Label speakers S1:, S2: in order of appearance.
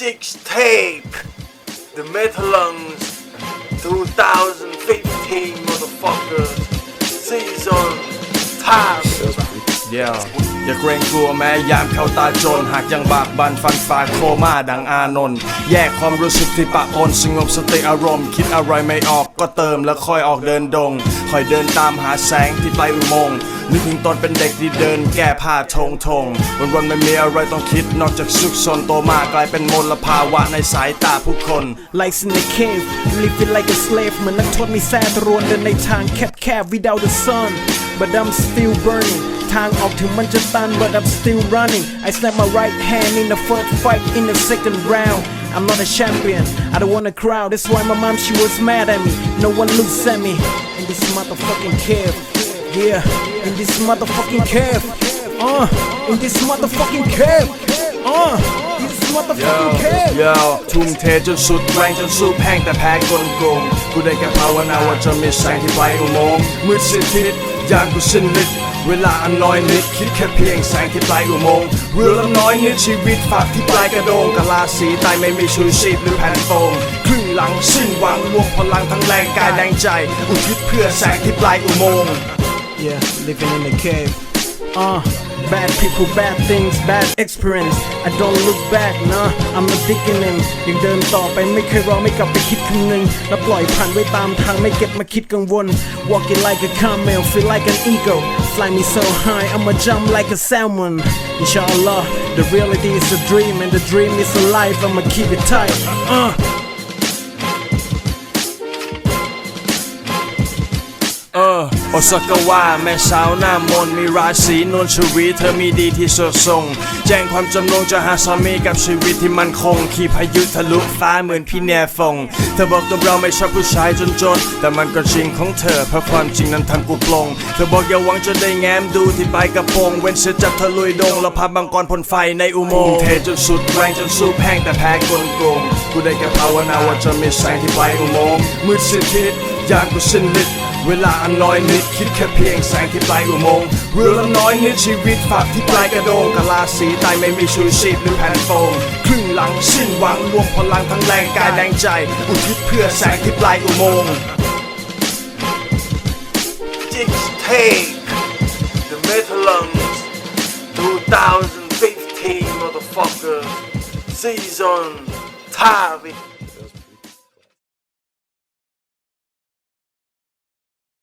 S1: Jix Tape. The Metalungs 2015
S2: ยวอย่าเกรงกลัวแม้ยามเข้าตาจนหากยังบากบันฟันฝ่าโคม่าดังอานนท์แยกความรู้สึกที่ปะปนสงบสติอารมณ์ คิดอะไรไม่ออกก็เติมแล้วค่อยออกเดินดงค่อยเดินตามหาแสงที่ปลายอุโมงค์นึกถึงตอนเป็นเด็กที่เดินแก้ผ้าทงทงวันวันไม่มีอะไรต้องคิดนอกจากสุขสนโตมากลายเป็นมลภาวะในสายตาผู้คน
S3: Like in the cave living like a slave เหมือนนักโทษมีแสนรวนเดินในทางแคบๆ without the sun but I'm still burning ทางออกถึงมันจะตัน but I'm still running I snap my right hand in the first fight in the second round I'm not a champion I don't want a crowd that's why my mom she was mad at me no one looks at me in this motherfucking cave yeah in this motherfucking cave uh in this motherfucking cave uh in this motherfucking cave
S2: ยาวทุ่มเทจนสุดแรงจนสู้แพ้งแต่แพ้กลโกงกูได้แค่ภาวนาว่าจะมีแสงที่ปลายอุโมงค์มืดสิ้นทิศ ยามกูสิ้นฤทธิ์เวลาอันน้อยนิดคิดแค่เพียงแสงที่ปลายอุโมงค์เรือลำน้อยนิดชีวิตฝากที่ปลายกระโดงกะลาสีตายไม่มีชูชีพหรือแผ่นโฟมครึ่งหลังสิ้นหวังรวมพลังทั้งแรงกายแรงใจ อุทิศเพื่อแสงที่ปลายอุโมงค์
S3: Yeah, living in the cave. Uh, bad people, bad things, bad experience. I don't look back, nah, I'm not digging in ยังเดินต่อไปไม่เคยรอไม่กลับไปคิดคำนึง แล้วปล่อยผ่านไว้ตามทางไม่เก็บมาคิดกังวล Walking like a camel, feel like an eagle. Fly me so high, I'ma jump like a salmon. Inshallah, the reality is a dream and the dream is alive. I'ma keep it tight. Uh.
S2: โอซากาวะแม่สาวหน้ามนมีราศีนวลชวีเธอมีดีที่สดส่งแจ้งความจำนงจะหาสามีกับชีวิตที่มันคง ขี่พายุทะลุฟ้าเหมือนพี่แนฟง เธอบอกกับเราไม่ชอบผู้ชายจนจน แต่มันก็จริงของเธอ เพราะความจริงนั้นทำกูปลง เธอบอกอย่าหวังจะได้แง้มดูที่ปลายกระโปรง เว้นเสียจากเธอลุยดงแล้วพาบังกรพ่นไฟในอุโมงค์เทจนสุดแรงจนสู้แพ้งแต่แพ้กลโกงกูได้แค่ภาวนาว่าจะมีแสงที่ปลายอุโมงค์มืดสิทิศ ยานกูสิ้นฤทธิ์เวลาอันน้อยนิดคิดแค่เพียงแสงที่ปลายอุโมงค์เรือลำน้อยนิดชีวิตฝากที่ปลายกระโดงกะลาสีตายไม่มีชูชีพหรือแผ่นโฟมครึ่งหลังสิ้นหวังรวมพลังทั้งแรงกายแรงใจ อุทิศเพื่อแสงที่ปลายอุโมงค์
S1: Jix Tape The Metalungs 2015 motherfuckers Season Time